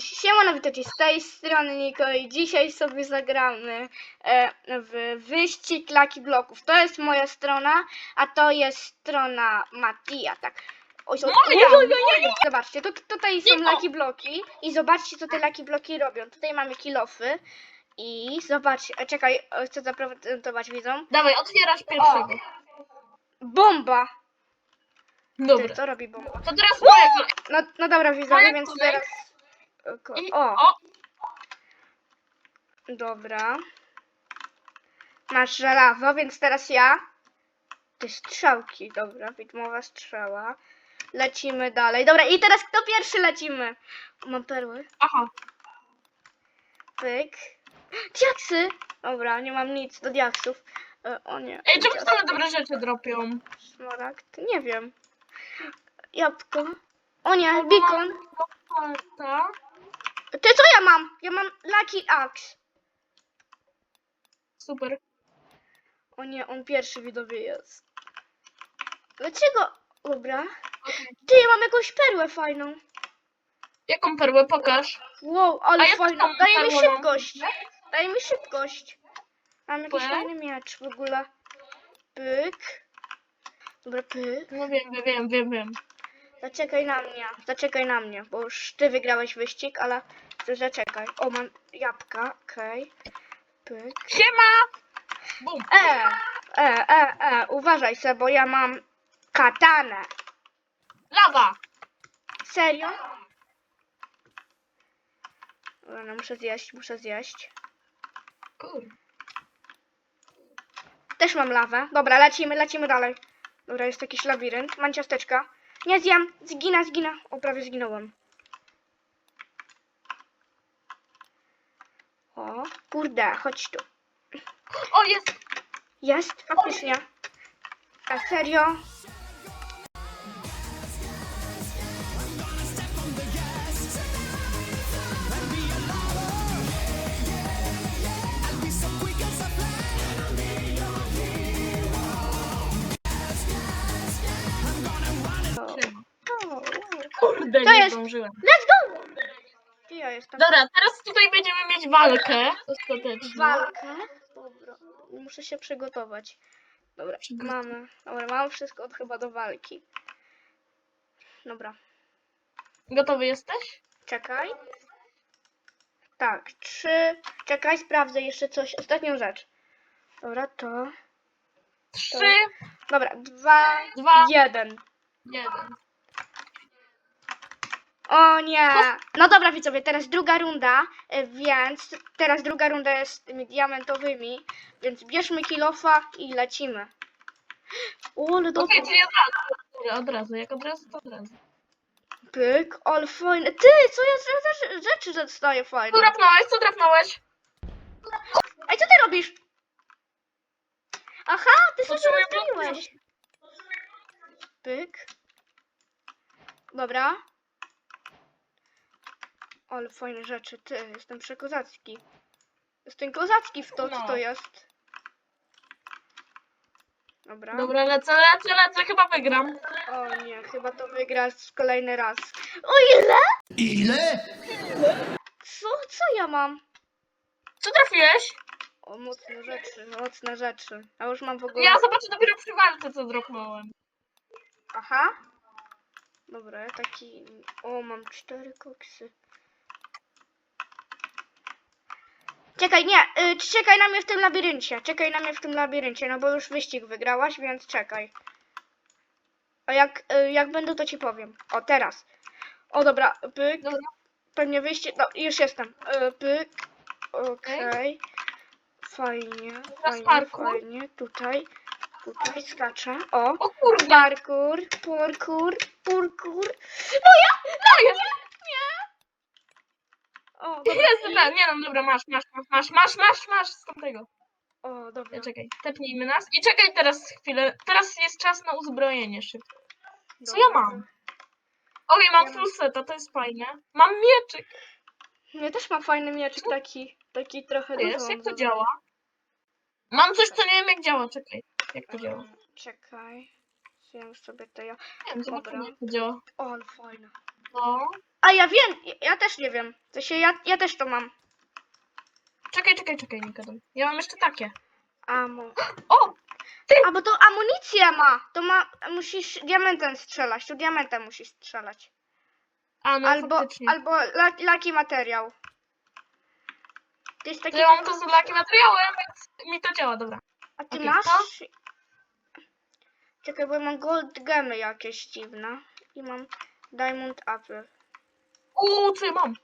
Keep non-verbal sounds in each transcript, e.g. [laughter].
Siemano, witajcie z tej strony Niko i dzisiaj sobie zagramy e, w wyścig Lucky Bloków. To jest moja strona, a to jest strona Matija, tak. Oj, oj. Zobaczcie, tu, tutaj są. Lucky Bloki i zobaczcie, co te Lucky Bloki robią. Tutaj mamy kilofy i zobaczcie, e, czekaj, e, chcę zaprezentować widzom. Dawaj, otwierasz pierwszego. Bomba! Ty, Dobra. co robi bomba? To teraz moja. No, no dobra, widzowie, więc teraz... I- O! O, Dobra. Masz żelazo, więc teraz ja. Te strzałki, dobra, widmowa strzała. Lecimy dalej. Dobra, i teraz kto pierwszy lecimy? Mam perły. aha. Pyk. Diaksy! Dobra, nie mam nic do diaksów. E, o nie. Ej, czemu same dobre rzeczy dropią? Smaragd? Nie wiem. Jabłko. O nie, beacon. Otwarta. Ty co ja mam? Ja mam Lucky Axe. Super. O nie, on pierwszy widowie jest. Dlaczego? Dobra. Ty, ja mam jakąś perłę fajną. Jaką perłę pokaż? Wow, A ale ja fajną. tam Daje mi perłę mam. szybkość. Daje mi szybkość. Mam jakiś fajny miecz w ogóle. Pyk. Dobra, pyk. No wiem, wiem, wiem, wiem. Zaczekaj na mnie. Zaczekaj na mnie, bo już ty wygrałeś wyścig, ale zaczekaj. O, mam jabłka. Okej. Pyk. Siema! Bum. E, e, e, e. Uważaj se, bo ja mam katanę. Lawa! Serio? Dobra, no muszę zjeść, muszę zjeść. Kur. Też mam lawę. Dobra, lecimy, lecimy dalej. Dobra, jest jakiś labirynt. Mam ciasteczka. Nie zjem. Zginę, zginę. O, prawie zginąłem. O, kurde, chodź tu. O, jest! Jest, faktycznie. A serio? Kurde, To nie jest- zdążyłem. Let's go! Gdzie ja jestem? Dobra, teraz tutaj będziemy mieć walkę. Ostatecznie. Walkę? Dobra, muszę się przygotować. Dobra, Przygotuj. mamy. Dobra, mam wszystko od chyba do walki. Dobra, Gotowy jesteś? czekaj. Tak, trzy. Czekaj, sprawdzę jeszcze coś. Ostatnią rzecz. Dobra, to. Trzy, Dobra, dwa, Dwa. jeden. jeden. O nie! No dobra widzowie, teraz druga runda, e, więc teraz druga runda jest z tymi diamentowymi, więc bierzmy kilofa i lecimy. O, ale dobra. Okej, czyli od razu. Od razu, jak od razu, to od razu. Pyk, ale fajne. Ty, co ja za, rzeczy dostaję Co fajne? drapnąłeś? Co drapnąłeś? Ej, co ty robisz? Aha, ty sobie rozpaliłeś. Pyk. Dobra. Ale fajne rzeczy, ty, jestem przekozacki. Jestem kozacki w to, co No. to jest. Dobra. Dobra, lecę, lecę, lecę, chyba wygram. O nie, chyba to wygrasz kolejny raz. O ile? Ile? Co, co ja mam? Co trafiłeś? O, mocne rzeczy, mocne rzeczy. A już mam w ogóle... Ja zobaczę dopiero przy walce, co dropnąłem. Aha. Dobra, ja taki. O, mam cztery koksy. Czekaj, nie, y, czekaj na mnie w tym labiryncie. Czekaj na mnie w tym labiryncie, no bo już wyścig wygrałaś, więc czekaj. A jak, y, jak będę, to ci powiem. O, teraz. O, dobra, pyk. Dobra. Pewnie wyjście. No, już jestem. Y, pyk. Okej. Fajnie, fajnie, parkour. fajnie. Tutaj, tutaj skaczę. O. O kurde, Parkour, parkour, parkour. No ja! no jest, O, dobra. jest, dobra, nie no, dobra, masz, masz, masz, masz, masz, masz, masz, z tamtego. O, dobra. Czekaj, tepnijmy nas. I czekaj teraz chwilę, teraz jest czas na uzbrojenie szybko. Co ja dobra. mam? Okej, mam Ja mam- full seta, to jest fajne. Mam mieczyk. Ja też mam fajny miecz taki, taki trochę jest, jak to działa? Mam coś, co nie wiem jak działa, czekaj. Jak to działa? Czekaj. Zjem sobie to ja. Nie wiem, zobaczymy Dobra. jak to działa. O, ale. No, A ja wiem, ja, też nie wiem. To się ja, ja też to mam. Czekaj, czekaj, czekaj, Nikodem. Ja mam jeszcze takie. Amo. [gasps] O! A bo to amunicję ma. To ma. Musisz diamentem strzelać. To diamentem musisz strzelać. A, no albo faktycznie. albo la, laki materiał. To jest To taki. ja mam to z laki materiałem, więc mi to działa, dobra. A ty Okej, masz? to? Czekaj, bo ja mam gold gemy jakieś dziwne. I mam diamond apple. Uuu, co ja mam?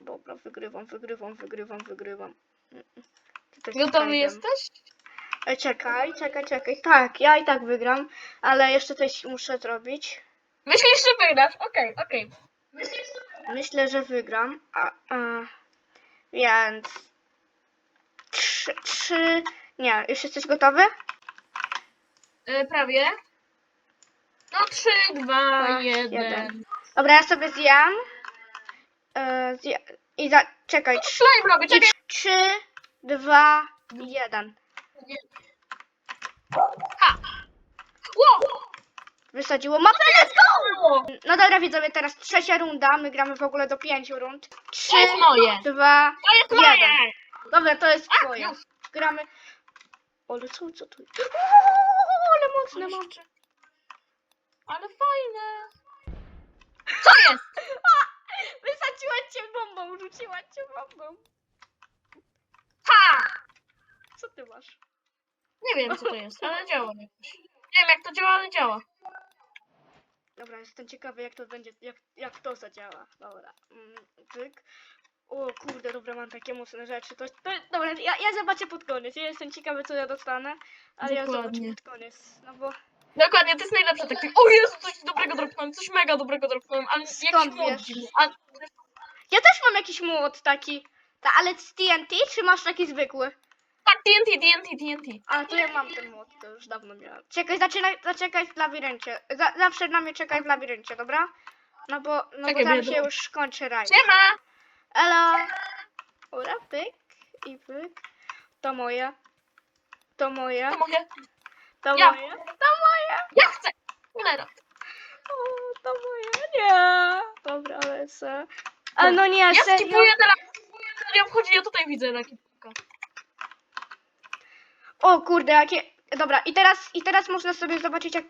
Dobra, wygrywam, wygrywam, wygrywam, wygrywam. Mm, mm. Gotowy jesteś? E, Czekaj, czekaj, czekaj. Tak, ja i tak wygram, ale jeszcze coś muszę zrobić. Myślisz, że wygrasz? Okej, okej. Myślę, że wygram. A, a, więc. Trzy, trzy. Nie, już jesteś gotowy? E, prawie. No, trzy, dwa, Dwa, jeden. jeden. Dobra, ja sobie zjem. E, zje, I za. Czekaj. Trzy, Slime robię, czekaj. trzy, dwa, jeden. Ha! Wow! Wysadziło mapę. O, No dobra, widzowie, teraz trzecia runda. My gramy w ogóle do pięciu rund. Trzy, To jest moje. dwa, To jest jeden. moje! Dobra, to jest A, twoje. już. Gramy. Ale co, co tu? Uuu, ale mocne mam. Ale fajne. Co jest? [laughs] Wysadziła cię bombą, rzuciła cię bombą. Ha! Co ty masz? Nie wiem, co to jest, ale działa jakoś. Nie wiem, jak to działa, ale działa. Dobra, jestem ciekawy jak to będzie, jak, jak to zadziała. Dobra. Mm, Tyk. O kurde, dobra, mam takie mocne rzeczy. To, to, dobra, ja, ja zobaczę pod koniec. Ja jestem ciekawy co ja dostanę, ale ja zobaczę pod koniec. No bo Dokładnie, to jest najlepsze takie. O Jezu, coś dobrego dropnąłem, coś mega dobrego dropnąłem, ale jakiś Skąd wiesz? dziwny. A, ja też mam jakiś młot taki. Ta, ale z TNT czy masz taki zwykły? tak, TNT, TNT, TNT. A to ja mam ten młot, to już dawno miałem. Czekaj, zaczynaj, zaczekaj w labiryncie. Za, zawsze na mnie czekaj w labiryncie, dobra? No bo, no Czekaj, bo tam się już kończy raj. Siema! Elo! Ura, pyk i pyk. To moje. To moje. To moje. To Ja. moje. To moje. Ja chcę! Cholera. O, to moje. Nie. Dobra, lecę. A no nie, Ja serio. skipuję teraz. Ja wchodzi, ja tutaj widzę rakietka. O kurde, jakie... Dobra, i teraz, i teraz można sobie zobaczyć jak...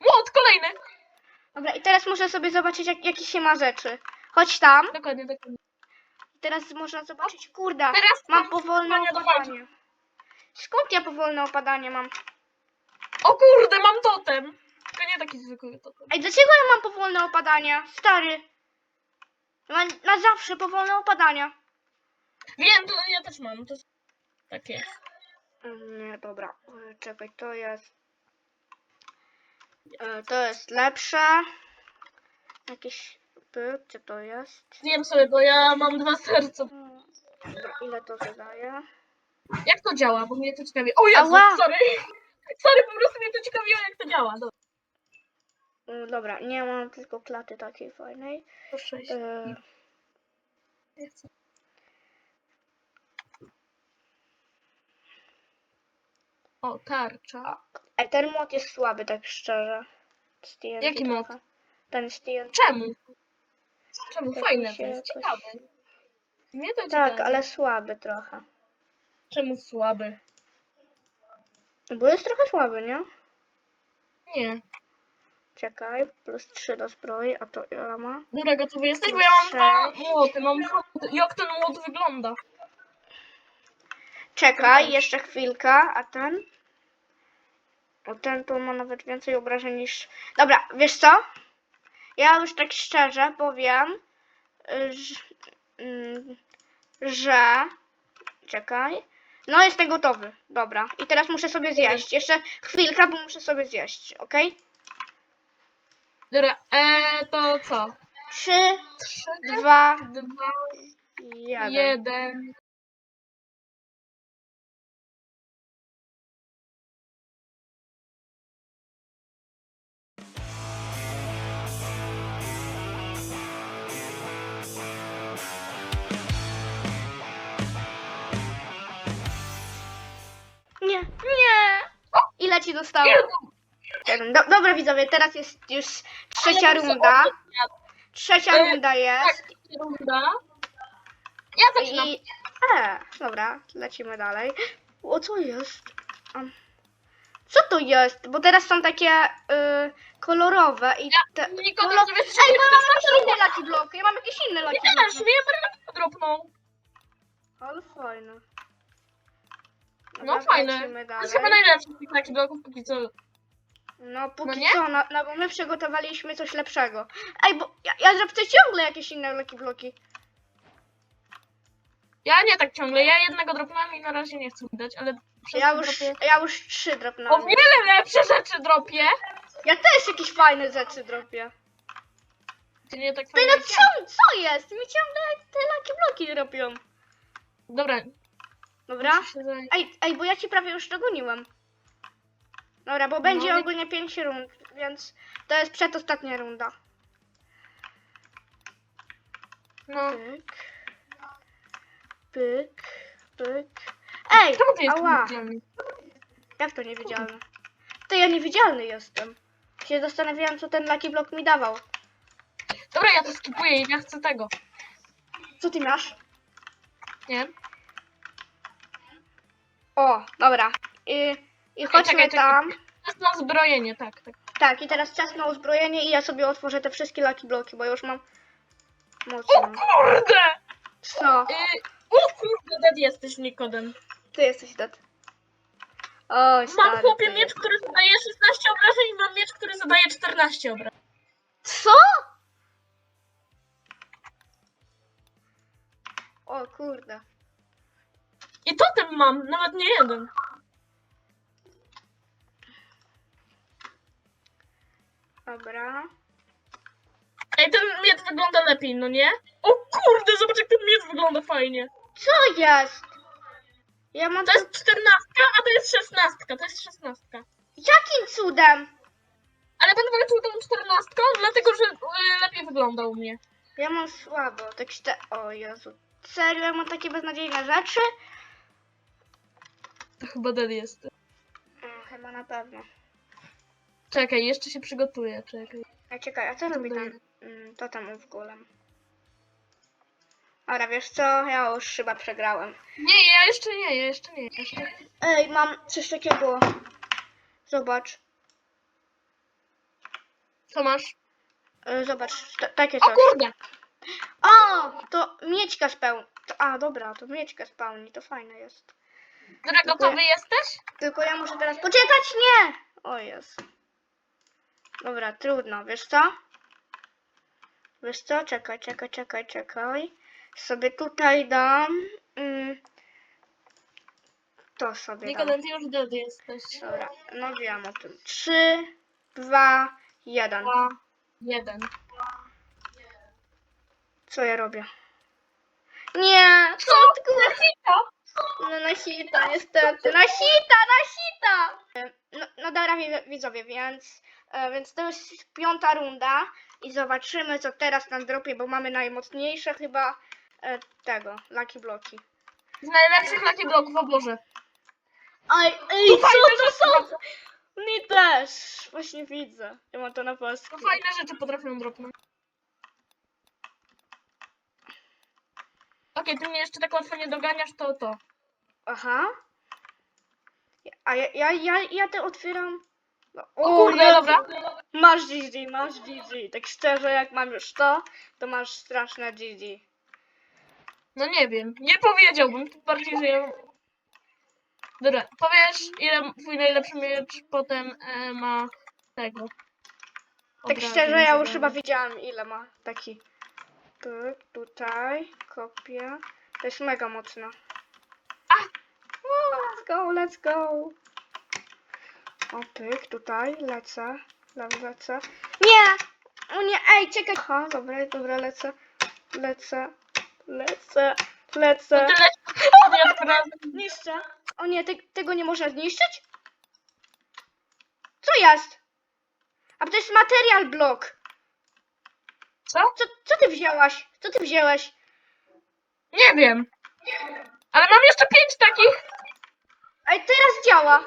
Młot, kolejny! Dobra, i teraz muszę sobie zobaczyć jak, jakie się ma rzeczy. Chodź tam. Dokładnie, dokładnie. Teraz można zobaczyć, kurde, Teraz mam powolne opadanie. Skąd ja powolne opadanie mam? O kurde, mam totem! Nie taki zwykły totem. Ej, dlaczego ja mam powolne opadania? Stary. Mam na zawsze powolne opadania. Wiem, to ja też mam. To... Tak jest. Mm, Nie, dobra. E, Czekaj, to jest... E, To jest lepsze. Jakieś... Pyk, co to jest? Wiem sobie, bo ja mam dwa serca. Mm, Dobra, ile to zadaje? Jak to działa? Bo mnie to ciekawi. O Jezu, Ała! sorry. Sorry, po prostu mnie to ciekawiło, jak to działa. Dobra, Dobra, nie mam tylko klaty takiej fajnej. proszę. E, Nie. O, tarcza. Ej, ten mod jest słaby, tak szczerze. Z TNT Jaki mod? trochę. Ten z TNT. Czemu? Czemu? Tak Fajne to się jest, jakoś- ciekawe. Mnie to Tak, ciekawi. ale słaby trochę. Czemu słaby? Bo jest trochę słaby, nie? Nie. Czekaj, plus 3 do zbroi, a to ile ma? Dobra, gotowy jesteś? Bo ja mam dwa młoty. Mam. Jak ten młot wygląda? Czekaj, jeszcze chwilkę, a ten? O ten tu ma nawet więcej obrażeń niż... Dobra, wiesz co? Ja już tak szczerze powiem, że... mm, że... Czekaj. No, jestem gotowy. Dobra. I teraz muszę sobie zjeść. Jeszcze chwilkę, bo muszę sobie zjeść, okej? Dobra, eee, to co? Trzy, Trzy, dwa, dwa, jeden. jeden. Nie, nie! Ile ci zostało? Jeden. Do, dobra widzowie, teraz jest już trzecia Ale runda. Trzecia E, runda jest. Tak, runda. Ja zaczynam. I... E, dobra, lecimy dalej. O, co jest? Co to jest? Bo teraz są takie y, kolorowe i te... Niko, Kolo... nie wiesz, Ej, bo ja mam jakieś inne Lucky Bloki, ja mam jakieś inne Lucky Nie też, Bloki. wiem, że dropnął. Ale fajne. No fajne. To jest chyba najlepszy z tych takich bloków póki co. No póki nie? co, no, no bo my przygotowaliśmy coś lepszego. Ej, bo ja, ja zrobię ciągle jakieś inne Lucky Bloki. Ja nie tak ciągle, ja jednego dropnąłem i na razie nie chcę dać, ale przez Ja już, dropię- ja już trzy O dropnąłem. wiele lepsze rzeczy dropię. Ja też jakieś fajne rzeczy dropię. Ty nie tak Ty fajnie no jak ja. co, co jest? Mi ciągle te Lucky Bloki robią. Dobra. Dobra? muszę się zająć. Ej, ej, bo ja ci prawie już dogoniłem. Dobra, bo będzie No ogólnie 5 rund, więc to jest przedostatnia runda. No. Pyk. Pyk. Pyk. Ej, Czemu ty ała, niewidzialny? jak to niewidzialne? To ja niewidzialny jestem. Się zastanawiałam, co ten Lucky Block mi dawał. Dobra, ja to skipuję i ja chcę tego. Co ty masz? Nie? O, dobra. I, i chodźmy czekaj, czekaj. tam. Jest na zbrojenie, tak, tak. Tak, i teraz czas na uzbrojenie i ja sobie otworzę te wszystkie Lucky Bloki, bo już mam O mocno. kurde! Co? Y, o kurde, dead jesteś, Nikodem. Ty jesteś dead. Oj, Mam stary, chłopie ty. miecz, który zadaje 16 obrażeń i mam miecz, który zadaje 14 obrażeń. Co? O kurde. I totem mam, nawet nie jeden. Dobra. Ej, ten miecz wygląda lepiej, no nie? O kurde, zobacz jak ten miecz wygląda fajnie. Co jest? Ja mam To jest 14, a to jest 16, to jest 16. Jakim cudem? Ale będę walczył tą 14, dlatego że y, lepiej wygląda u mnie. Ja mam słabo. Tak czte... O Jezu. Serio, ja mam takie beznadziejne rzeczy? To chyba dead jest. Mm, chyba na pewno. Czekaj, jeszcze się przygotuję, czekaj. A czekaj, a co robi tam? Mm, to tam w golem. Dobra, wiesz co? Ja już chyba przegrałem. Nie, ja jeszcze nie, ja jeszcze nie, jeszcze. Ej, mam coś takiego. Zobacz. Co masz? E, Zobacz, t- takie O coś. kurde! O, to mieczka spełni. A, dobra, to mieczka spełni, to fajne jest. Dobra, gotowy jesteś? Tylko ja muszę teraz poczekać, nie! O jest. Dobra, trudno, wiesz co? Wiesz co? Czekaj, czekaj, czekaj, czekaj. Sobie tutaj dam. Mm, to sobie. Nikodem, ty już dead jesteś. Dobra, no wiem o tym. Trzy, dwa, jeden. Dwa, jeden. Co ja robię? Nie! Co? No na hita, niestety. Na hita, na hita! No, no dobra, wi- widzowie, więc, więc to jest piąta runda i zobaczymy, co teraz nam dropie, bo mamy najmocniejsze chyba e, tego, Lucky Bloki. Z najlepszych Lucky Blocków, o Boże. Ej, ej, co to są? Mi też, właśnie widzę. Ja mam to na polsku. To fajne rzeczy potrafią dropnąć. Okej, ty mnie jeszcze tak łatwo nie doganiasz, to to. Aha. A ja, ja, ja, ja to otwieram. No, O kurde, Jezu. dobra. Masz GG, masz GG. Tak szczerze, jak mam już to, to masz straszne GG. No nie wiem, nie powiedziałbym, tym bardziej, że ja... Dobra, powiesz ile twój najlepszy miecz potem e, ma tego. Tak szczerze, ja już chyba widziałam ile ma taki. Pyk, tutaj, kopię. To jest mega mocno. A! O, let's go, let's go. O, pyk, tutaj, lecę, le- lecę. Nie! O nie, ej, czekaj. Aha, dobra, dobra, lecę, lecę, lecę, lecę. To tyle, nie odkradł. Niszczę. O nie, te, tego nie można zniszczyć? Co jest? A to jest material blok. Co? Co, co ty wzięłaś? Co ty wziąłeś? Nie wiem. Ale mam jeszcze pięć takich. Ej, teraz działa.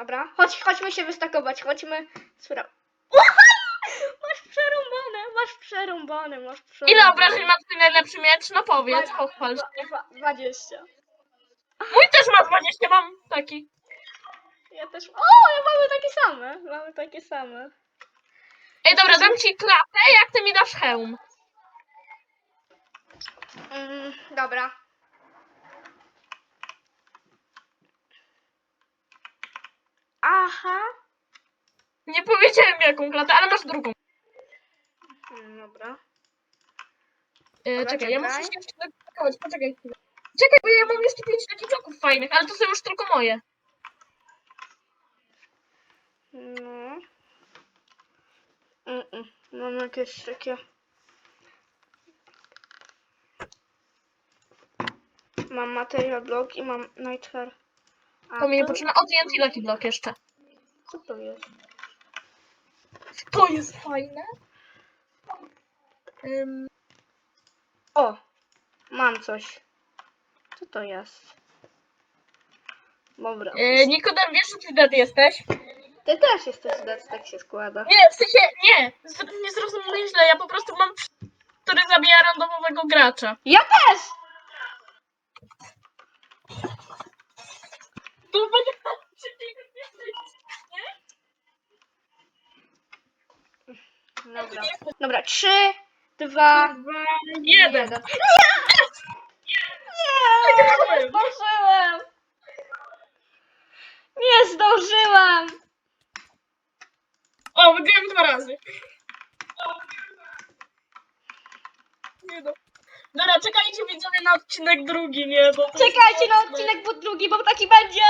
Dobra, chodź, chodźmy się wystakować, chodźmy Spra... [laughs] Masz przerąbane, masz przerąbane, masz przerąbane. Ile obrażeń ma twój najlepszy miecz? No powiedz, pochwal się. Dwa- dwa- 20. Mój też ma 20, mam taki. Ja też. O, mamy takie same. Mamy takie same. Ej, dobra, dam ci klatę, jak ty mi dasz hełm. Mm, dobra. Aha. Nie powiedziałem jaką klatę, ale masz drugą. Mm, Dobra. E, Dobra, czekaj, ja muszę czekaj. się jeszcze zapakować, poczekaj chwilę. Czekaj, bo ja mam jeszcze pięć takich bloków fajnych, ale to są już tylko moje. No. Mm-mm. Mam jakieś takie. Mam material block i mam night hair. A To mi nie potrzebne. O, TNT Lucky Block jeszcze. Co to jest? To jest fajne. Ym, O! Mam coś. Co to jest? Dobra. e, Nikodem, wiesz, że ty dead jesteś? Ty też jesteś dead, tak się składa. Nie, w sensie, nie. Z- Nie zrozumiałem źle, ja po prostu mam przy- który zabija randomowego gracza. Ja też! To będzie Dobra. Dobra, trzy, dwa, jeden. jeden. Nie! Nie zdążyłem! Nie zdążyłam! O, wygrałem dwa razy. Nie no. Dobra, czekajcie widzowie na odcinek drugi, nie? Bo to jest Czekajcie na odcinek, drugi, bo taki będzie!